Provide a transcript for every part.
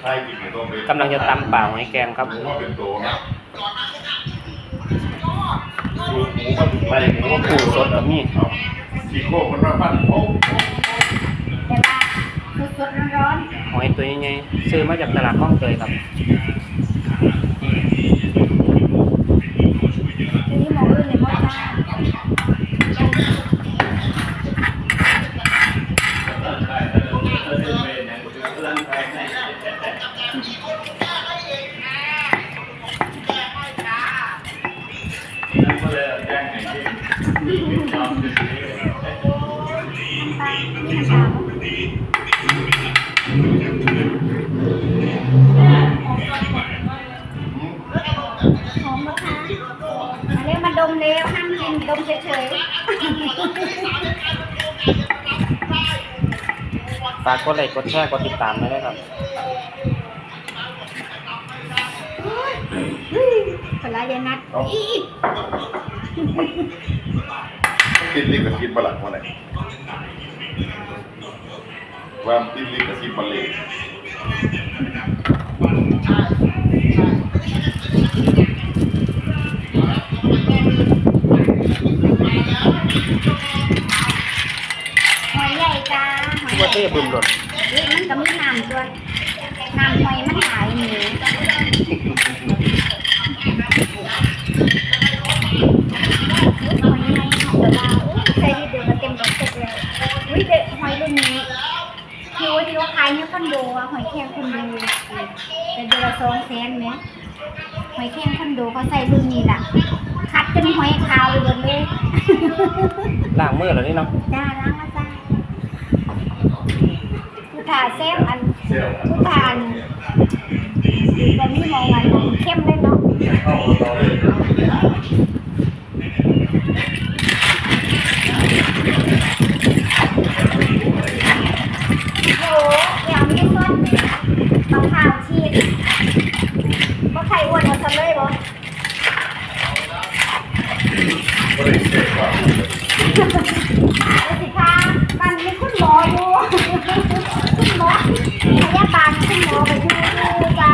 ใช่กินเนี่ยต้องเป็นกำลังจะตำเปล่าหอยแกงครับหมูว่าเป็นตัวนะหมูก็ไปหมูก็ปูสดกับมีเอาสีโคกมันมาปั้นโอ้แต่ว่าสดๆร้อนหอยตัวใหญ่ๆซื้อมาจากตลาดคลองเตยครับ ๆทีนี้หมออื่นเลยบ่จ้า หอมบ่คะอันนี้มาดมแล้วห้ามกินดมเฉยฝากกดไลค์กดแชร์กดติดตามด้วยนะครับๆคนละอยานัดอี ติดลิขสิทธิ์ประหลัดคนไหนว่าติดลิขสิทธิ์มาเลหอยใหญ่จ้าหอยทุกประเทศบึมหล่นเฮ้ยมันก็มีน้ำตัวน้ำหอยมันหายหนีหอยใหญ่ของเราใส่นิดเดียวก็เต็มรถเสร็จแล้วอุ้ยเด็กหอยรุ่ นนี้ที่ว่าที่ว่าขายเนี่ยคอนโดอะหอยแครงคอนโดแต่เดือนละสองแสนเนี่ยหอยแครงคอนโดเขาใส่รุ่นนี้ล่ะ คัดจนหอยขาวไปหมดเลยล้างมือเหรอนี่เนาะจ้าล้างมาจ้าผู้ถ่าแซมอันเซี่ยวผู้ถ่าอันดีกว่านี่มองอันเข้มเลยเนาะ เข้าต่อเลย โอ้ยาวมีส้นมะพร้าวชีสบ่ไข่อ้วนมาซะเลยบ่ ก็เลยเช็คว่า แล้ว สิคะมันมีคุณหมออยู่คุณหมอพยาบาลคุณหมอไปอยู่อยู่จ้า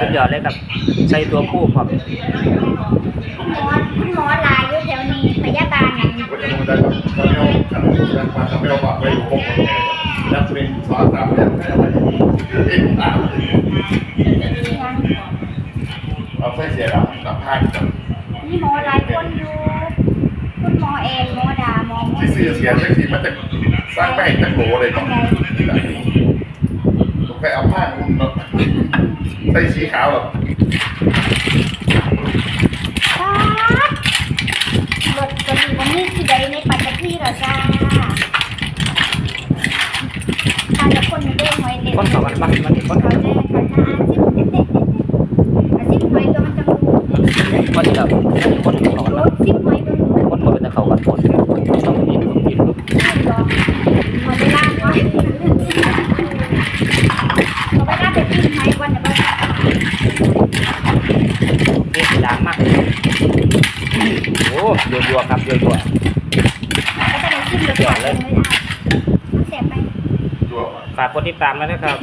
สุดยอดเลยครับใส่ตัวผู้พร้อมคุณหมอคุณหมอลายอยู่แถวนี้พยาบาลน่ะวันนี้มันได้กับข้าวเหนียวขนมจีนมาข้าวเหนียวบอกไว้อยู่พวกคนเนี่ยนักเรียนสอนตามเรื่องอะไรเองตาม เอาใส่เสียแล้วสัมภาษณ์กันมีหมอหลายคนอยู่คุณหมอเองหมอดาหมอหมอที่ซื้อเสียแท็กซี่มันจะสร้างแป้งตั้งโหลเลยต้องต้องไปเอาผ้าอุ้มเนาะใส่สีขาวหรอป๊าดรถตัวนี้มันมีที่ใดในปัตตภีเหรอจ้าถ้าจะคนเด้งไว้เด็ดคนเขากันบ้างมันคนเขาเด้งเขาจะอาชิบเด็ดๆอาชิบหอยตัวมันจะรู้ คนที่เราคนเขากัน ร บ้าง ถชิบหอยตัวนี้ คนเขาเป็นแต่เขากันคนต้องกินต้องกิน ไม่หรอกหอยไปล่างก่อนเอาไปล่างไปกินหอยก่อนเดี๋ยวไป นี่ดังมากโอ้ ยัวๆครับยัวก็จะได้ชิมรสชาติเลยไม่ได้เสียบไปตัวๆฝากกดติดตามแล้วนะครับ